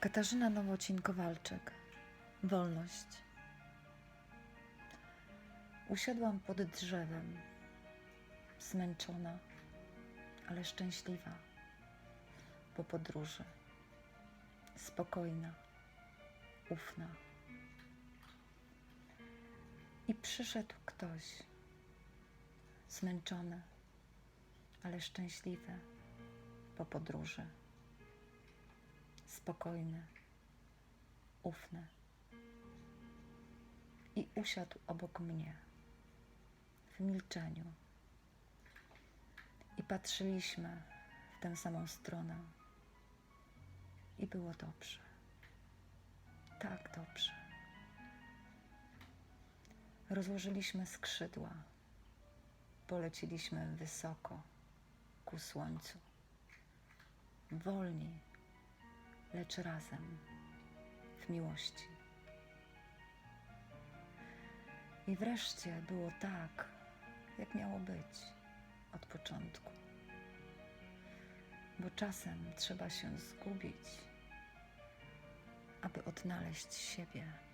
Katarzyna Nowocin-Kowalczyk. Wolność. Usiadłam pod drzewem, zmęczona, ale szczęśliwa po podróży. Spokojna, ufna. I przyszedł ktoś, zmęczony, ale szczęśliwy po podróży. Spokojny, ufny. I usiadł obok mnie w milczeniu. I patrzyliśmy w tę samą stronę. I było dobrze. Tak dobrze. Rozłożyliśmy skrzydła. Poleciliśmy wysoko ku słońcu. Wolni, lecz razem w miłości. I wreszcie było tak, jak miało być od początku. Bo czasem trzeba się zgubić, aby odnaleźć siebie.